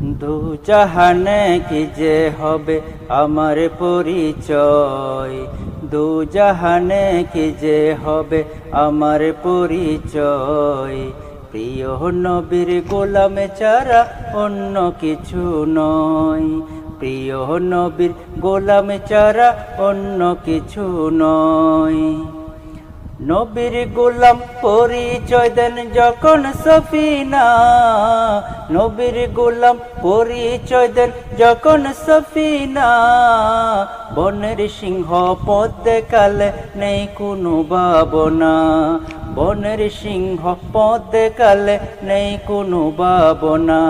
দু জাহানে কি যে হবে আমার পরিচয়? দু জাহানে কি যে হবে আমার পরিচয়? প্রিয় নবীর গোলামে চারা অন্য কিছু নয়। প্রিয় নবীর গোলামে চারা অন্য কিছু নয়। নবীর গোলাম পরিচয় দেন যখন সফিনা। নবীর গোলাম পরিচয় দেন যখন সফিনা। বনের সিংহ পদ্মে কালে নেই কোনো ভাবনা। বনের সিংহ পদ্মে কালে নেই কোনো ভাবনা।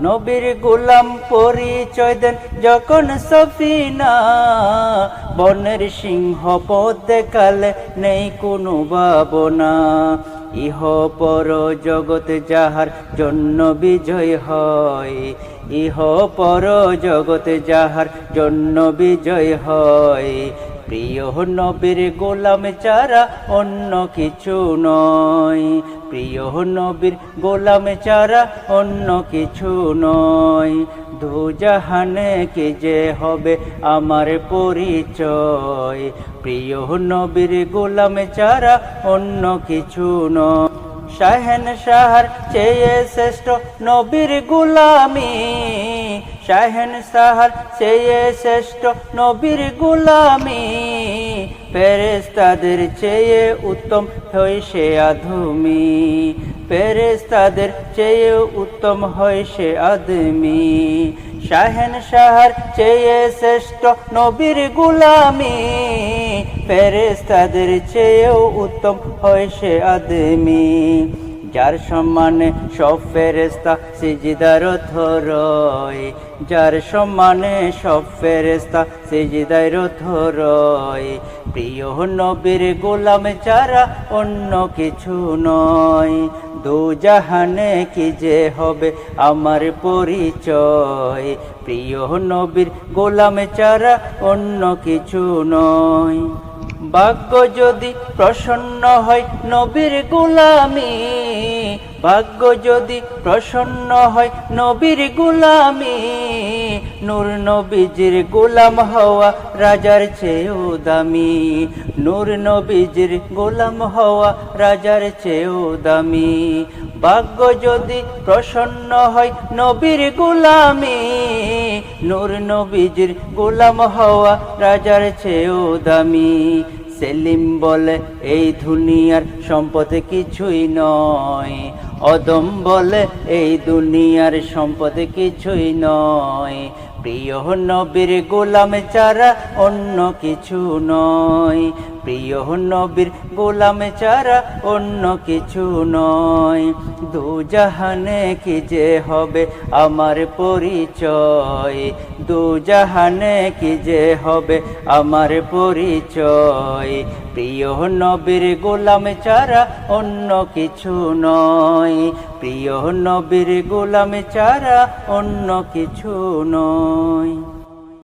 নবীর গোলাম পরিচয় দেন যখন সফিনা। বনের সিংহ পদ দেখালে নেই কোনো ভাবনা। ইহ পর জগৎ যাহার জন্য বিজয় হয়, ইহ পর জগৎ যাহার জন্য বিজয় হয়। প্রিয় নবীর গোলাম চারা অন্য কিছু নয়। প্রিয় নবীর গোলাম চারা অন্য কিছু নয়। দু জাহানে কে যে হবে আমার পরিচয়। প্রিয় নবীর গোলাম চারা অন্য কিছু নয়। শাহেন শাহর চেয়ে শ্রেষ্ঠ নবীর গুলামি। শাহেন সাহার চেয়ে শ্রেষ্ঠ নবীর গুলামি। ফেরেস্তাদের চেয়ে উত্তম হয় সে আধুমি ফেরেস্তাদের চেয়ে উত্তম হয় সে আদমি। শাহেন শাহর চেয়ে শ্রেষ্ঠ নবীর গুলামি। ফেরেস্তাদের চেয়েও উত্তম হয় সে আদমি। যার সম্মানে সব ফেরেস্তা সিজিদার থরয় যার সম্মানে সব ফেরেস্তা সিজিদার থরয় প্রিয় নবীর গোলাম চারা অন্য কিছু নয়। দু জাহানে কি যে হবে আমার পরিচয়। প্রিয় নবীর গোলাম চারা অন্য কিছু নয়। ভাগ্য যদি প্রসন্ন হয় নবীর গোলামি ভাগ্য যদি প্রসন্ন হয় নবীর গোলামি, নূর নবীজির গোলাম হওয়া রাজার চেয়েও দামি, নূর নবীজির গোলাম হওয়া রাজার চেয়েও দামি। ভাগ্য যদি প্রসন্ন হয় নবীর গোলামি, নূর নবীজির গোলাম হওয়া রাজার চেয়েও দামি। সেলিম বলে, এই দুনিয়ার সম্পদ কিছুই নয়। অদম বলে, এই দুনিয়ার সম্পদ কিছুই নয়। প্রিয় নবীর গোলাম চারা অন্য কিছু নয়। প্রিয় নবীর গোলাম চারা অন্য কিছু নয়। দু জাহানে কি যে হবে আমার পরিচয়? দু জাহানে কি যে হবে আমার পরিচয়? প্রিয় নবীর গোলাম চারা অন্য কিছু নয়। প্রিয় নবীর গোলাম চারা অন্য কিছু নয়।